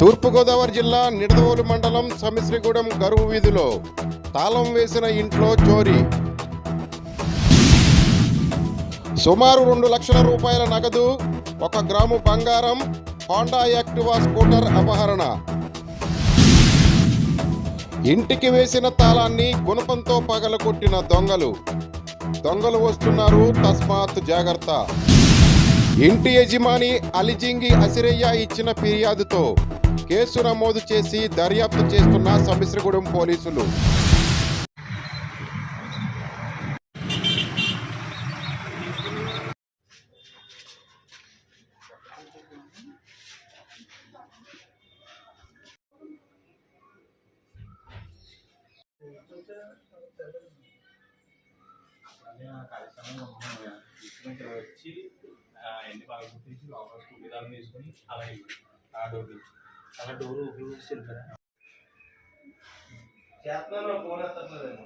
తూర్పుగోదావరి జిల్లా నిడదవోలు మండలం సమిశ్రీగూడెం గరువు వీధిలో తాళం వేసిన ఇంట్లో చోరీ. సుమారు రెండు లక్షల రూపాయల నగదు ఒక గ్రాము బంగారం హోండా యాక్టివా స్కూటర్ అపహరణ. ఇంటికి వేసిన తాళాన్ని గుణపంతో పగలగొట్టిన దొంగలు. దొంగలు వస్తున్నారు తస్మాత్ జాగ్రత్త. ఇంటి యజమాని అలిజింగి అసిరయ్య ఇచ్చిన ఫిర్యాదుతో కేసు నమోదు చేసి దర్యాప్తు చేస్తున్న సమిశ్రగూడెం పోలీసులు. వచ్చి ఎన్ని బాగా గుర్తించి లోపల అలా ఆ డోర్ డోర్ ఓపెన్ చేసి వెళ్ళిపోయాను చేస్తున్నాను ఫోన్ ఎత్తట్లేదు నేను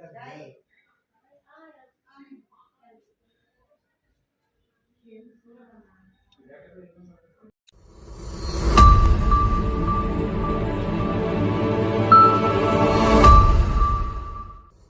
Right? you